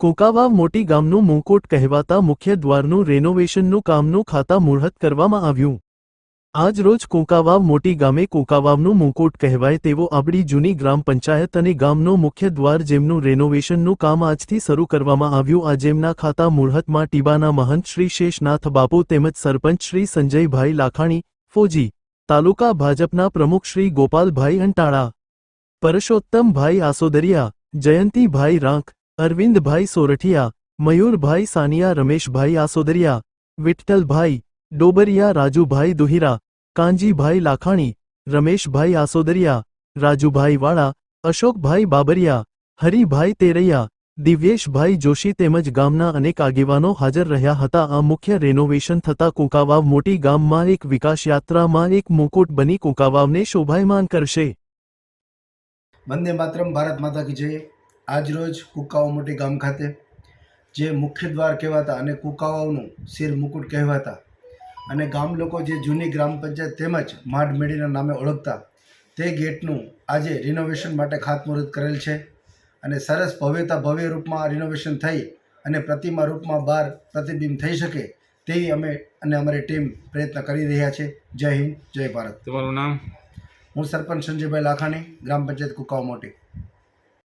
કોકાવાવ મોટી ગામનું મુંકોટ કહેવાતા મુખ્ય દ્વારનું રેનોવેશનનું કામનું ખાતા મુહૂર્ત કરવામાં આવ્યું. આજ રોજ કોકાવાવ મોટી ગામે કોકાવાવનું મુંકોટ કહેવાય તેવો આપણી જૂની ગ્રામ પંચાયત અને ગામનો મુખ્ય દ્વાર જેમનું રેનોવેશનનું કામ આજથી શરૂ કરવામાં આવ્યું. આ જેમના ખાતા મુહૂર્તમાં ટીબાના મહંત શ્રી શેષનાથ બાપુ તેમજ સરપંચ શ્રી સંજયભાઈ લાખાણી, ફોજી, તાલુકા ભાજપના પ્રમુખ શ્રી ગોપાલભાઈ અંટાળા પરસોત્તમભાઈ આસોદરિયા, જયંતિભાઈ રાંક અરવિંદભાઈ સોરઠિયા, મયુરભાઈ સાનિયા, રમેશભાઈ આસોદરિયા, વિઠ્ઠલભાઈ ડોબરિયા, રાજુભાઈ દુહિરા કાંજીભાઈ લાખાણી, રમેશભાઈ આસોદરિયા, રાજુભાઈ વાળા, અશોકભાઈ બાબરિયા, હરિભાઈ તેરૈયા, દિવ્યેશભાઈ જોશી તેમજ ગામના અનેક આગેવાનો હાજર રહ્યા હતા. આ મુખ્ય રેનોવેશન થતા કુંકાવાવ મોટી ગામમાં એક વિકાસ યાત્રામાં એક મુકુટ બની કુંકાવાવને શોભાયમાન કરશે. વંદે માતરમ, ભારત માતા કી જય. આજરોજ કુકાઓ મોટી ગામ ખાતે જે મુખ્ય દ્વાર કહેવાતા અને કુકાઓનું શિર મુકુટ કહેવાતા અને ગામ લોકો જે જૂની ગ્રામ પંચાયત તેમજ માઢ મેળીના નામે ઓળખતા તે ગેટનું આજે રિનોવેશન માટે ખાતમુહૂર્ત કરેલ છે અને સરસ ભવ્યતા ભવ્ય રૂપમાં રિનોવેશન થઈ અને પ્રતિમા રૂપમાં બહાર પ્રતિબિંબ થઈ શકે તેવી અમે અને અમારી ટીમ પ્રયત્ન કરી રહ્યા છે. જય હિન્દ જય ભારત. તમારું નામ? હું સરપંચ સંજયભાઈ લાખાણી ગ્રામ પંચાયત કુકાઓ મોટી.